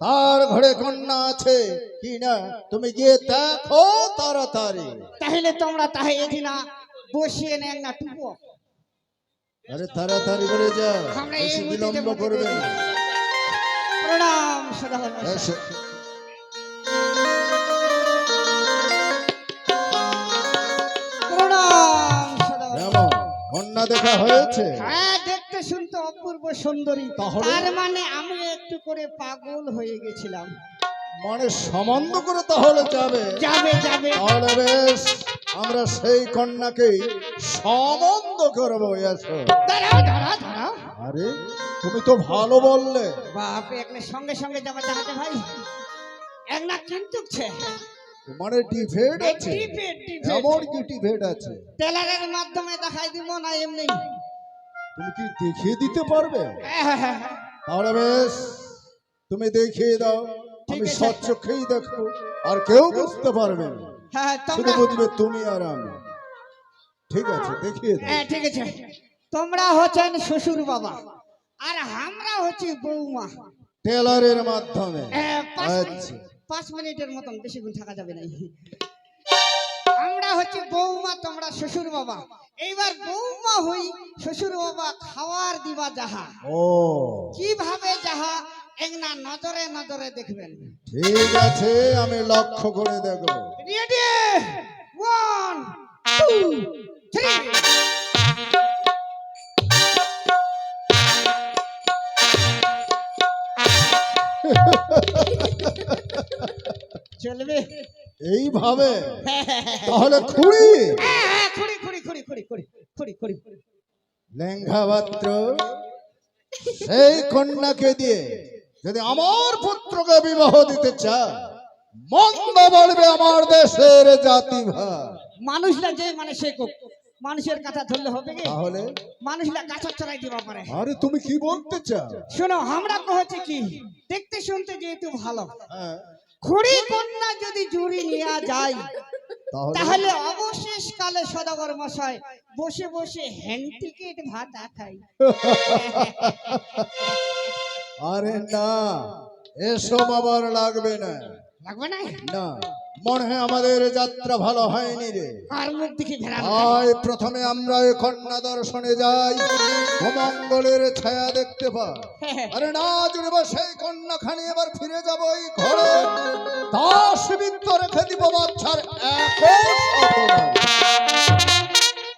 তার ঘরে কন্যা আছে। কি না? তুমি গিয়ে দেখো তাড়াতাড়ি। তাহলে তোমরা তাহে এদিনা বসিয়ে নেন না টুকু। আরে তাড়াতাড়ি করে আমরা এই বেশি বিলম্ব করবে প্রণাম মশাই। প্রণাম কেমন কন্যা দেখা হয়েছে? হ্যাঁ অপূর্ব সুন্দরী। তার মানে আমি একটু করে পাগল হয়ে গেছিলাম। মানে সম্বন্ধ করে তাহলে যাবে। যাবে যাবে। তাহলে বেশ আমরা সেই কন্যাকেই সম্বন্ধ করব আরে তুমি তো ভালো বললে। বাপ একলে সঙ্গে সঙ্গে যাবা চাহাতে ভাই। এক না কিন্তুকছে মানে ডিফেড আছে। এমন কি ডিফেড আছে? টেলারের মাধ্যমে দেখাই দিব না এমনি। তুমি কি দেখিয়ে দিতে পারবে? হ্যাঁ, তাহলে বেশ তুমি দেখিয়ে দাও আমি। স্বচ্ছকেই দেখব আর কেউ বুঝতে পারবে না। হ্যাঁ শুধু বুঝবে তুমি আর আমি। ঠিক আছে দেখিয়ে দাও। হ্যাঁ ঠিক আছে। তোমরা হচ্ছেন শ্বশুর বাবা আর আমরা হচ্ছি বৌমা। টেলারের মাধ্যমে। হ্যাঁ, পাঁচ আচ্ছা। পাঁচ মিনিটের মতন বেশিক্ষণ থাকা যাবে না। হচ্ছে বৌমা তোমরা শ্বশুর বাবা। এইবার বৌমা হই শ্বশুর বাবা খাওয়ার দিবা যাহা। ও। কীভাবে যাহা একনা নজরে নজরে দেখবেন। ঠিক আছে আমি লক্ষ্য করে দেখব। রেডি ওয়ান টু থ্রি চলবে। এইভাবে? তাহলে খুঁড়ি। হ্যাঁ, হ্যাঁ, খুঁড়ি খুঁড়ি খুঁড়ি খুঁড়ি খুঁড়ি খুঁড়ি খুঁড়ি। খুঁড়ি পাত্র সেই কন্যাকে দিয়ে যদি আমার পুত্রকে বিবাহ দিতে চায় মন্দ বলবে আমার দেশের জাতি ভাই মানুষরা যে মানে সে মানুষের কথা ধরলে হবে কি? তাহলে? মানুষরা গাছ চড়াই দিবা পারে। আরে তুমি কি বলতে চাও? শোনো আমরা কহছে কি? দেখতে শুনতে যেহেতু ভালো। হ্যাঁ, খুঁড়ি কন্যা যদি জুড়ি নিয়ে যায় তাহলে তাহলে অবশেষ কালে সদাগর মশাই বসে বসে হ্যান্ড টিকেট ভাতা খাই আরে না এসব আবার লাগবে না। লাগবে না? না। মনে হয় আমাদের যাত্রা ভালো হয়নি রে। আর মুখ দেখি ভেড়া প্রথমে আমরা কন্যা দর্শনে যাই। অমঙ্গলের ছায়া দেখতে পাই। আরে না জুড়ব সেই কন্যা খানি এবার ফিরে যাব এই ঘরে। দাস বিত্ত রেখে দিব বাচ্চার।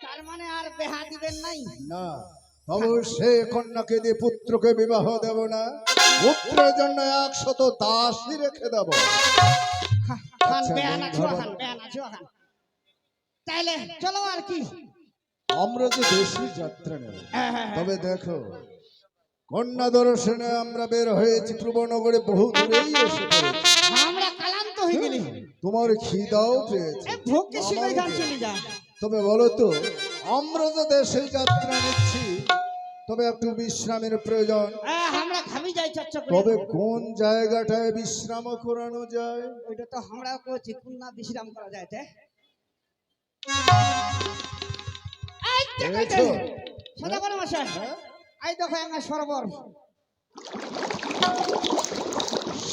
তার মানে আর বেহা দিবেন নাই? না তবে সে কন্যাকে দিয়ে পুত্রকে বিবাহ দেব না। পুত্রের জন্য একশত দাসই রেখে দেব। খান আচ্ছা, বেহা না ছুয়া ধন্যবাদ। খান বেহা না খান তাইলে চলো আর কি। আমরা যে দেশি যাত্রা নেব হ্যাঁ, হ্যাঁ, হ্যাঁ। তবে দেখো কন্যা দর্শনে আমরা বের হয়েছি প্রবনগরে বহু দূরেই এসে আমরা কালান্ত হয়ে গেলি। তোমার খিদাও পেয়েছে। চলে যা। তবে বলো তো আমরা যে দেশে যাত্রা নিচ্ছি তবে একটু বিশ্রামের প্রয়োজন। ঘামি যাই চচ্চ করে তবে কোন জায়গাটায় বিশ্রাম করানো যায়? ওইটা তো আমরা করছি কোন না বিশ্রাম করা যায় তে? সদা মশাই হ্যাঁ? দেখো আমার সরোবর।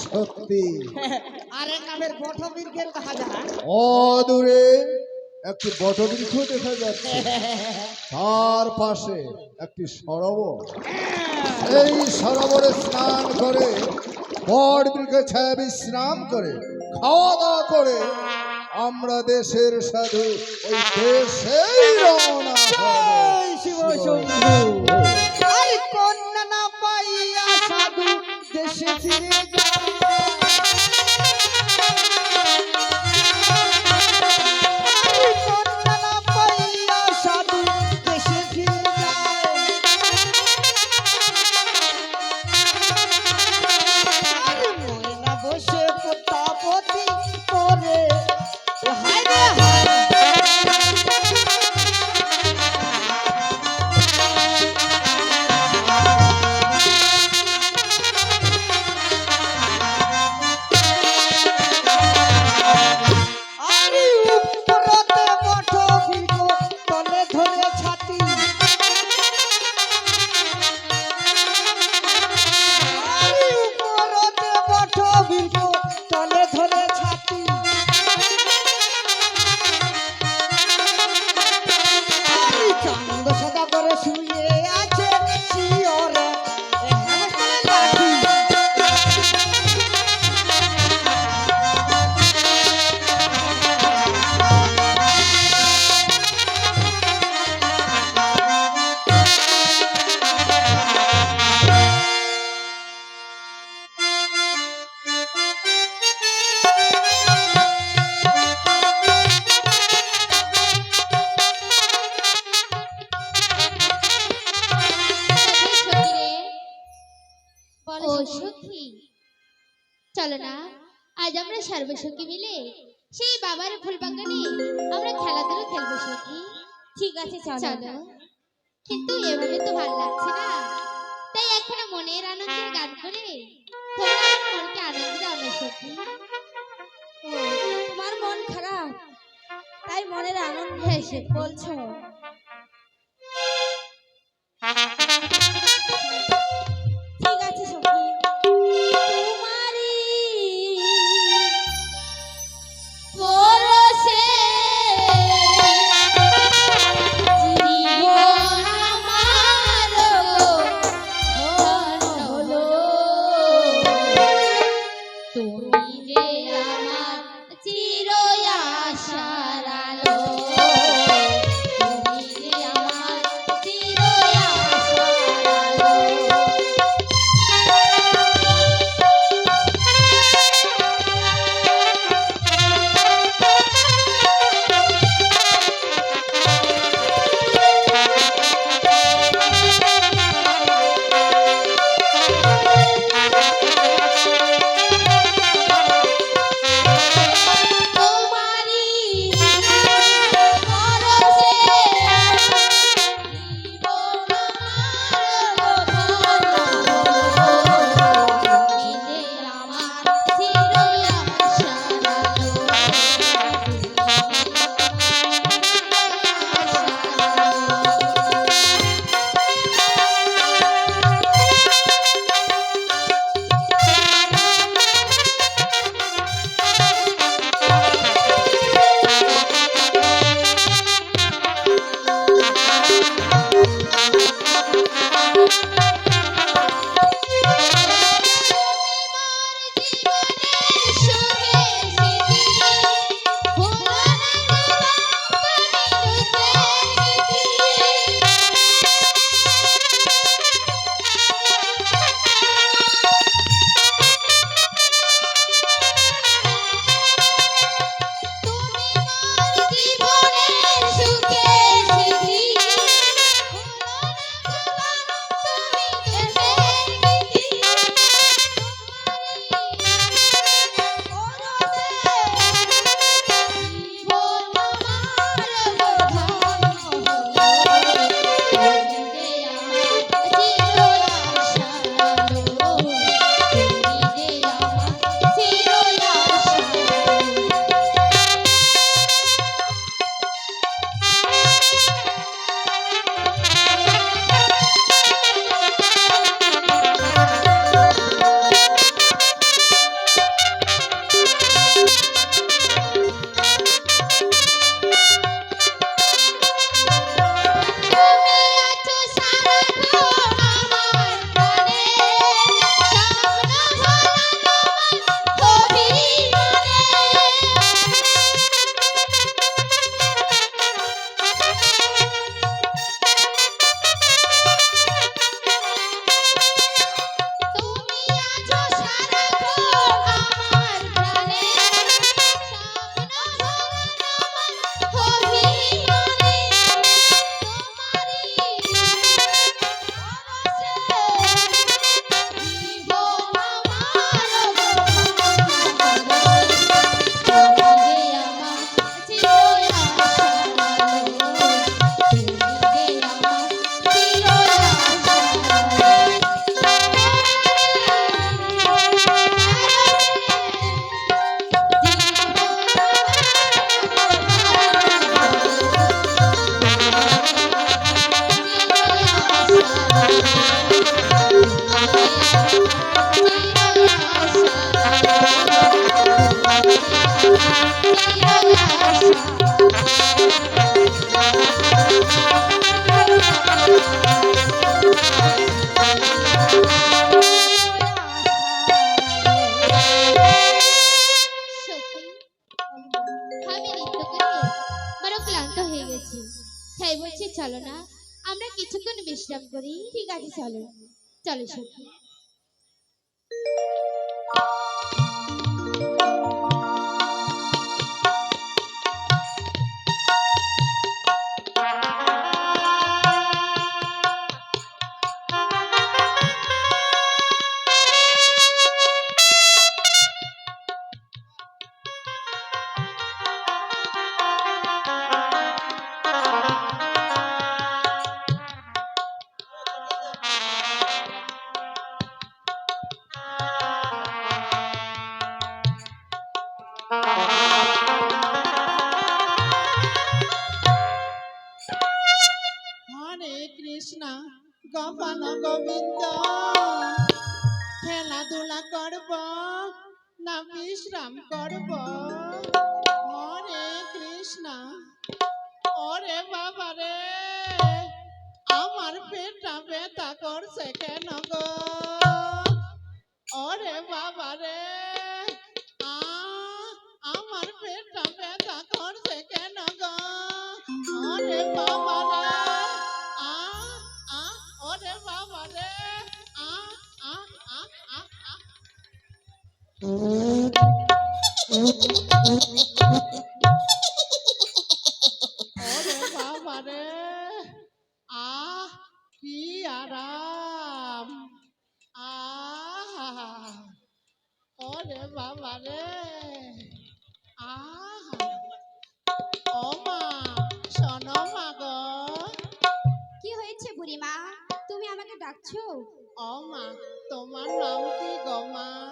সত্যি। আর এক নামের বটবীর দেখা যায়? অদূরে একটি বটবৃক্ষ দেখা যাচ্ছে। তার পাশে একটি সরোবর। এই সরোবরে স্নান করে বট বৃক্ষে ছায়া বিশ্রাম করে খাওয়া দাওয়া করে আমরা দেশের সাধু ওই দেশেই রমনা কন্যা না পাইয়া সাধু দেশে ফিরে যায়। চলো না। আজ আমরা সর্বসঙ্গী মিলে সেই বাবার ফুল বাগানে আমরা খেলাধুলো খেলব সখী। ঠিক আছে চলো। কিন্তু এভাবে তো ভালো লাগছে না। তাই এখনও মনের আনন্দের গান করে তোমরা মনকে আনন্দ দাও না সখী। তোমার মন খারাপ তাই মনের আনন্দ হ্যাঁ। বলছো? তুমি বিশ্রাম করি। ঠিক আছে চলো। চলো সখী গোপাল গোবিন্দ, খেলাধুলা করব, না বিশ্রাম করব। হরে কৃষ্ণ, ওরে বাবা রে, আমার পেটটা ব্যথা করছে কেন গো? ওরে বাবা রে আমার পেটটা ব্যথা করছে কেন গো? ওরে বাবা রে। বুড়িমা? তুমি আমাকে ডাকছো? ও মা তোমার নাম কি গো মা?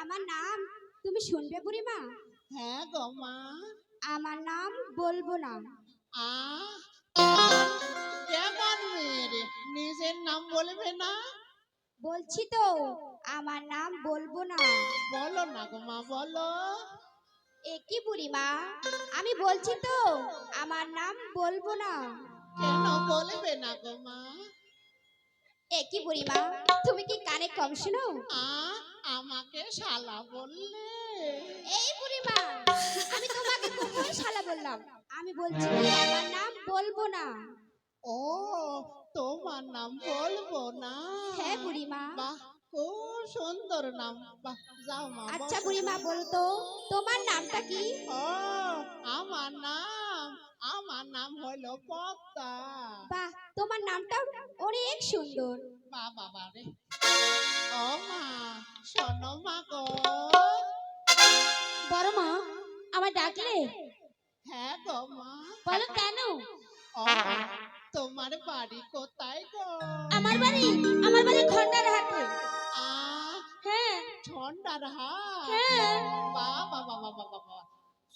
আমার নাম তুমি শুনবে বুড়িমা? হ্যাঁ গো মা। আমার নাম বলব না। কেমন মেয়ে নিজের নাম বলবে না? বলছি তো আমার নাম বলব না। বলো না গো মা বলো। এ কি বুড়িমা? আমি বলছি তো আমার নাম বলব না। কেন বলবে না গো মা? এ কি বুড়িমা তুমি কি কানে কম শোনো? আ আমাকে শালা বললে। এই বুড়িমা আমি তোমাকে কোথায় শালা বললাম। আমি বলছি আমার নাম বলব না। ও তোমার নাম বলব না। হ্যাঁ বুড়িমা। বাহ খুব সুন্দর নাম। বাহ যাও মা আচ্ছা। বুড়িমা বলতো তোমার নামটা কি? ও আমার নাম আমার নাম হলো পদ্মা। বাহ তোমার নামটা অনেক সুন্দর। বা বাবা রে। ও মা শোনো মা গো। বড় মা আমার ডাকলে? হ্যাঁ গো মা। বলো কেন? ও তোমার বাড়ি কোথায় গো? আমার বাড়ি আমার বাড়ি খন্ডার হাটে আ হ্যাঁ। ঠন্ডার হাট হ্যাঁ। বাহ বাহ বাহ বাহ বাহ বাহ বাহ।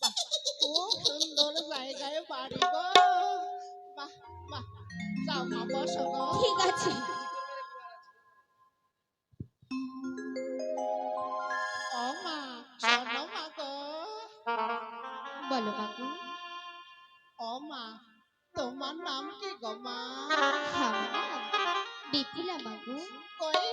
বাহ, খুব সুন্দর জায়গায় বাড়ি গো। বাহ বাহ। যাও মা বসো গো। ঠিক আছে। মা তোমার নাম কি গো মা? আমার নাম কই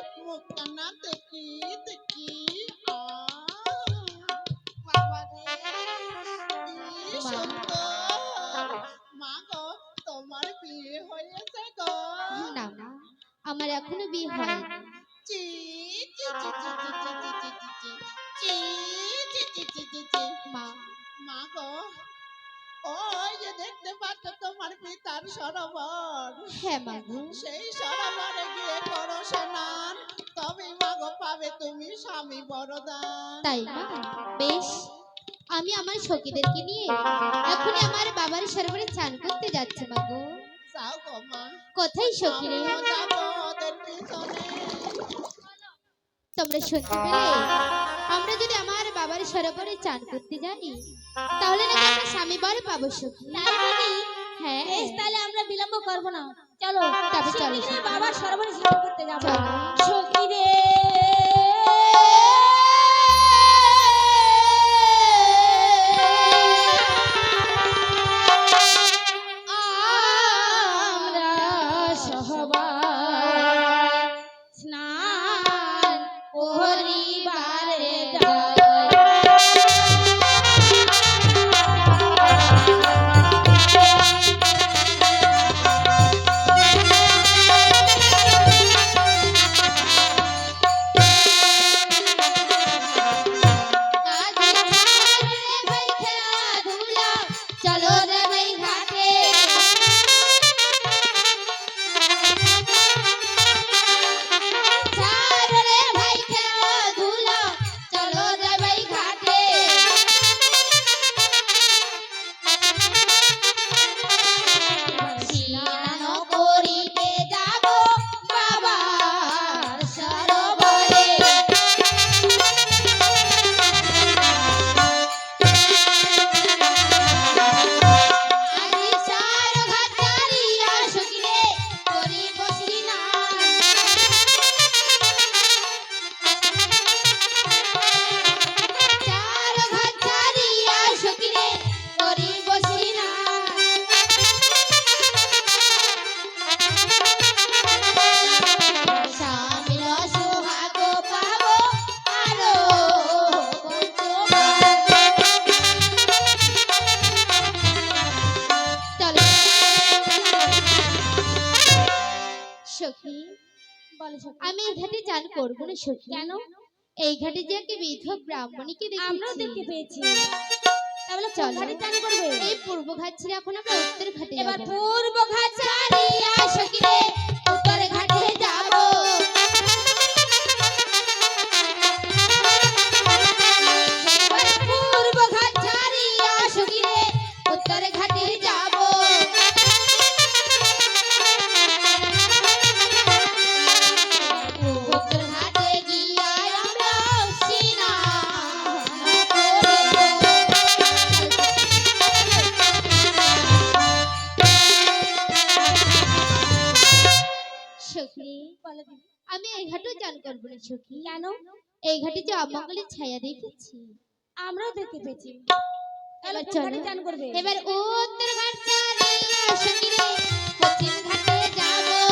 সেই সরোবরে গিয়ে করো স্নান তবে মাগো পাবে তুমি স্বামী বরদান। তাই না বেশ। আমি আমার সখীদেরকে নিয়ে এখনই আমার বাবার সরোবরে চান করতে যাচ্ছি মাগো। যাও গো মা। কোথায় সখী রে ওদের পিছনে। তোমরা শুনতে পেলে? আমরা যদি আমার বাবার সরোবরে চান করতে যাই তাহলে নাকি স্বামী বর পাবো সখী? তাহলে আমরা বিলম্ব করব না। চলো বাবা সর্বনাশ করতে যাব। সখী রে একটা বিধব ব্রাহ্মণীকে আমরাও দেখতে পেয়েছি। তাহলে চলো। চান করবে? এই পূর্ব ঘাট ছেড়ে এখন আমরা উত্তর ঘাটে এবার পূর্ব ঘাট ছাড়িয়া সখী কেন? এই ঘাটে যে অমঙ্গলের ছায়া দেখেছি। আমরাও দেখতে পেয়েছি। এবার চলো। উত্তর ঘাট ছাড়িয়া সখী পশ্চিম ঘাটে যাব।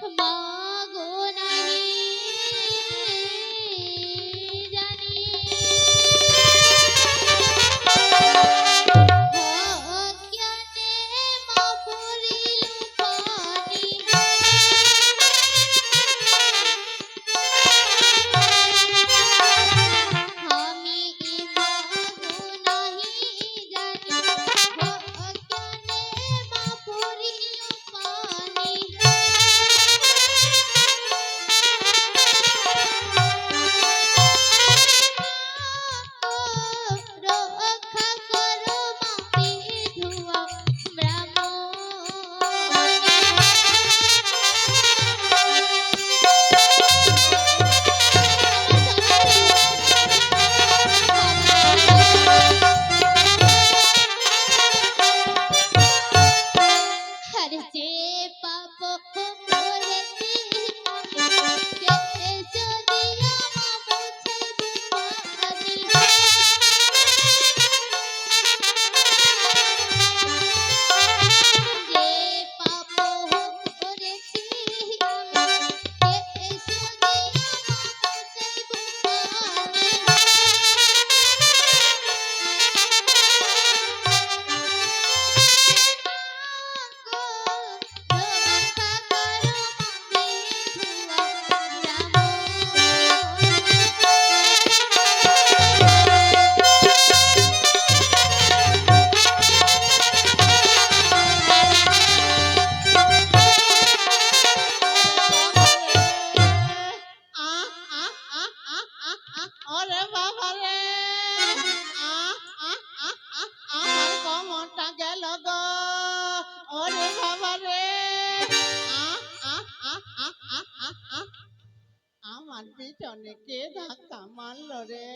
什么？ওরে বাবা রে। আমার পিছনে কে ধাক্কা মারল রে।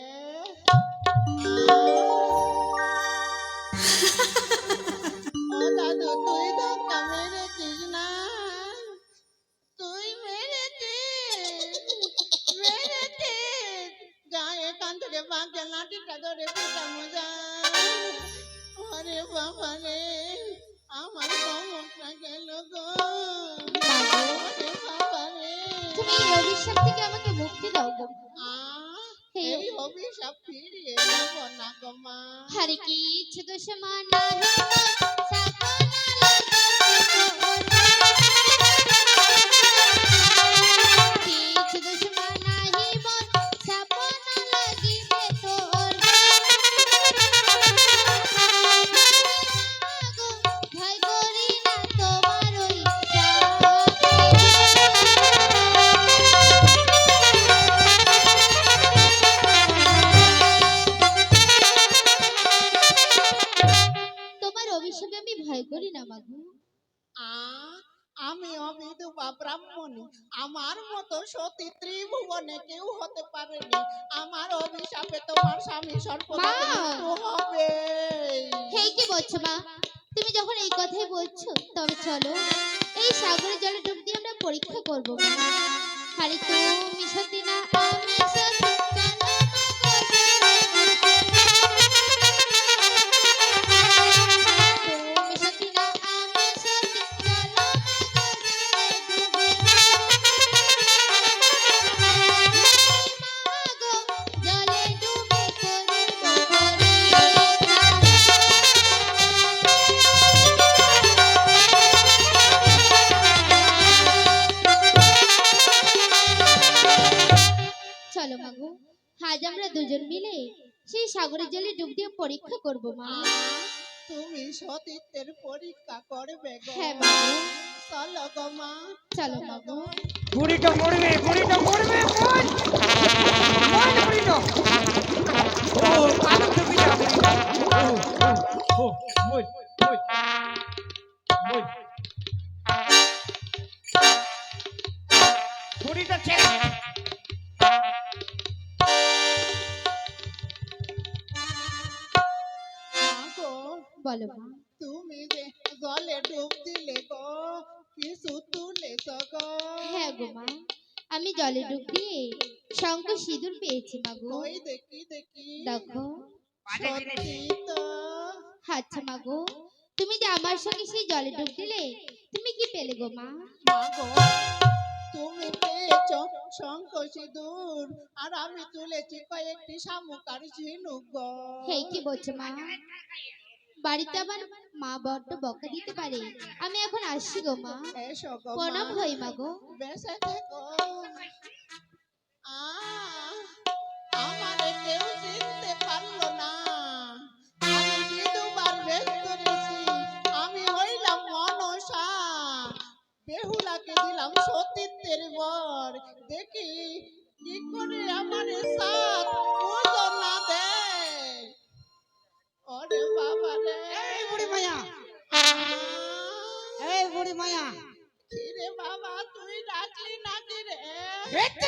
ও দাদু, তুই ধাক্কা মেরেছিস না? তুই মেরেছিস মেরেছিস। যা এখান থেকে বাঘে লাঠিটা ধরে পিটা মজা। ওরে বাবা রে। আমার বাবা গেল গো তুমি এই অভিশাপ থেকে আমাকে মুক্তি দাও গো। এই কি ইচ্ছে দোষ মানা মতো সতী ত্রিভুবনে কেউ হতে পারেনি। আমার অভিশাপে তোমার স্বামী সর্বদা হবে। হেই কি বলছো মা? তুমি যখন এই কথাই বলছো তবে চলো এই সাগরের জলে ডুব দিয়ে আমরা পরীক্ষা করব। খালি আরে তুমি সত্যি না আমি করব মা তুমি সতীত্বের পরীক্ষা করবে গো হ্যাঁ মা চলো গো মা চলো মাগো বুড়িটা মরবে বুড়িটা মরবে মর মর বুড়িটা ও কালো তুমি যাবে বুড়িটা বলো তুমি যে জলে ডুব দিলে গো কিছু তুলেছ গো? হ্যাঁ গো মা আমি জলে ডুব দিয়ে শঙ্খ সিঁদুর পেয়েছি মাগো ওই দেখি দেখি। দেখো। আচ্ছা মাগো তুমি যে আমার সঙ্গে সেই জলে ডুব দিলে তুমি কি পেলে গো মা? মা গো তুমি পেয়েছ শঙ্খ সিঁদুর আর আমি তুলেছি কয়েকটি শামুক শামুকার ঝিনুক গো। হেই কি বলছো মা? বাড়িতে আবার মা বড্ড বকা দিতে পারে। আমি এখন আসছি গো মা। প্রণাম হই মা গো। আমারে কেউ চিনতে পারল না। আমি বিধবার বেশ আমি হইলাম মনসা। বেহুলাকে দিলাম সতীত্বের বর। দেখি কি করে আমার সাথ হেঁটে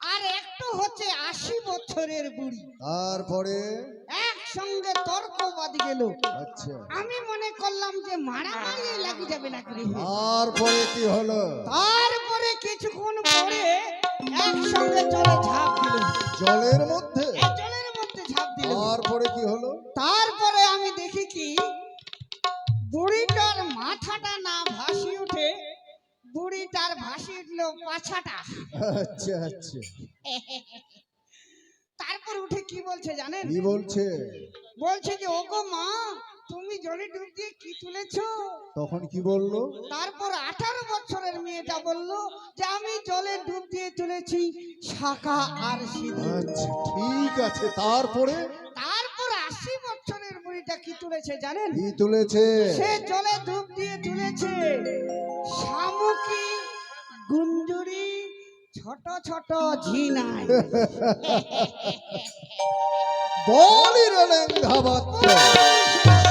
আর একটু হচ্ছে আশি বছরের বুড়ি। তারপরে? একসঙ্গে তর্ক বাদি গেল। আচ্ছা। আমি মনে করলাম যে মারামারি লাগি যাবে না তারপরে কি হলো? তারপরে কিছুক্ষণ পরে একসঙ্গে চলে ঝাঁপ দিল। জলের মধ্যে? জলের মধ্যে ঝাঁপ দিল। তারপরে কি হলো? তারপরে আমি দেখি কি বুড়িটার মাথাটা না ভাসি উঠে বুড়িটার ভাসি উঠল পাছাটা। আচ্ছা আচ্ছা। তারপর উঠে কি বলছে জানেন? কি বলছে? বলছে যে ওগো মা তুমি জলে ডুব দিয়ে কি তুলেছো? তখন কি বলল? তারপর আঠারো বছরের মেয়েটা বলল যে আমি জলে ডুব দিয়ে তুলেছি শাখা আর সিঁদুর। আচ্ছা ঠিক আছে। তারপরে? তারপর আশি বছরের বুড়িটা কি তুলেছে জানেন? কি তুলেছে? সে জলে ডুব দিয়ে তুলেছে। শামুকি গুঞ্জুরি ছোট ছোট ঝিনাই। বলি রে লেঙ্গা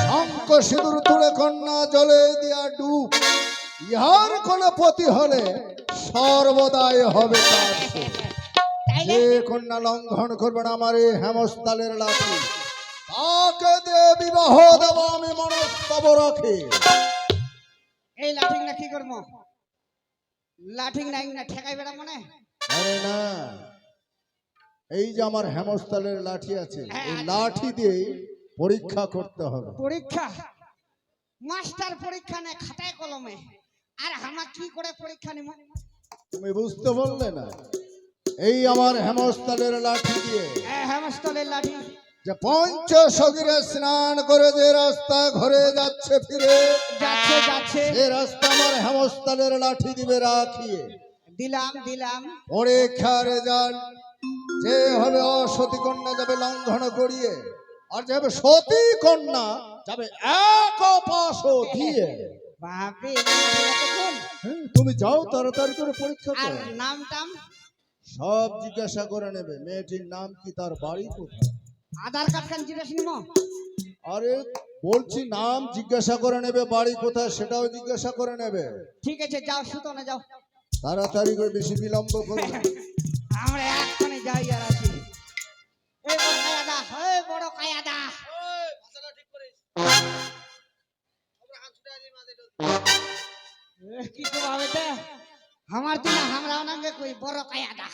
শঙ্খ সিঁদুর তুলে কন্যা জলে দিয়া ডুব। ইহার কোন পতি হলে সর্বদাই হবে তার। যে কন্যা লঙ্ঘন করবে না আমার এই হেমস্থালের লাঠি। তাকে দিয়ে বিবাহ দেব আমি মনস্তব রাখি। এই লাঠিং না কি করব? লাঠিং নাই না ঠেকাই বেড়া মনে? আরে না এই যে আমার হেমস্থলের লাঠি আছে এই লাঠি দিয়ে পরীক্ষা করতে হবে। পরীক্ষা? মাস্টার পরীক্ষা নেয় খাতায় কলমে। আর আমার কি করে পরীক্ষা নিব তুমি বুঝতে পারলে না এই আমার হেমস্থলের লাঠি দিয়ে। হেমস্থলের লাঠি। যে পঞ্চ সগিরে স্নান করে যে রাস্তা ঘরে যাচ্ছে ফিরে যাচ্ছে যাচ্ছে। সে রাস্তা আমার হেমস্থলের লাঠি দিবে রাখিয়ে। দিলাম দিলাম। পরীক্ষার রেজাল্ট যে হবে অসতী কন্যা যাবে লঙ্ঘন করিয়ে আর যে হবে সতী কন্যা যাবে এক পাশ দিয়ে। হ্যাঁ, তুমি যাও তাড়াতাড়ি করে পরীক্ষা করো। নাম টাম সব জিজ্ঞাসা করে নেবে মেয়েটির নাম কি তার বাড়ি কোথায়? আধার কার্ড খান জিজ্ঞাসা নিব আরে বলছি নাম জিজ্ঞাসা করে নেবে বাড়ি কোথায় সেটাও জিজ্ঞাসা করে নেবে। ঠিক আছে যাও সুতো না যাও। তাড়াতাড়ি করে বেশি বিলম্ব করবে না। আমরা এক্ষণে যাই আর আসি এই বড় কায়াদা এই বড় কায়াদা। কি করব হবে তে? আমার দিন আমরা কই বড় কায়াদা।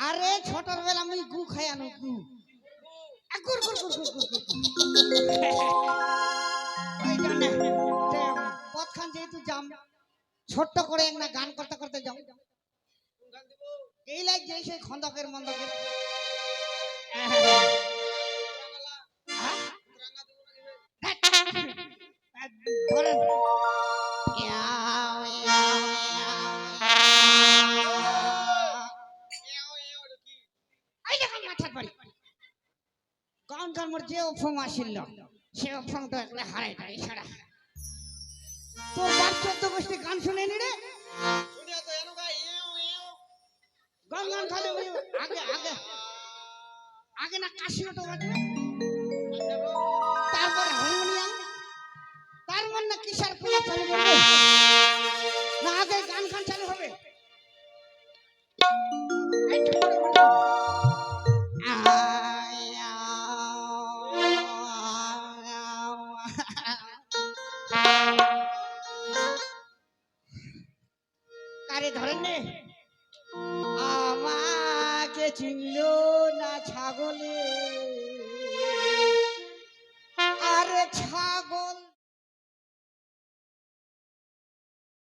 আরে ছোটর বেলা আমি গু খাই আনো গু। গুড় গুড় এই জন্যে, তে, পথখান যেহেতু যাম ছোট্ট করে একটা গান করতে করতে যাও। এই লাইক যে সেই খন্দকের মন্দকের? হ্যাঁ, ধরেন। এই দেখুন মাথার বাড়ি গান গান মোর যে আসিল, সে একলা হারাই সারা। তোর চোদ্দ গান শুনে নি রে খালি আগে আগে আগে না কাশি ওটা বাজবে? তারপর হারমোনিয়াম, তার মন কিসার পূজা চালু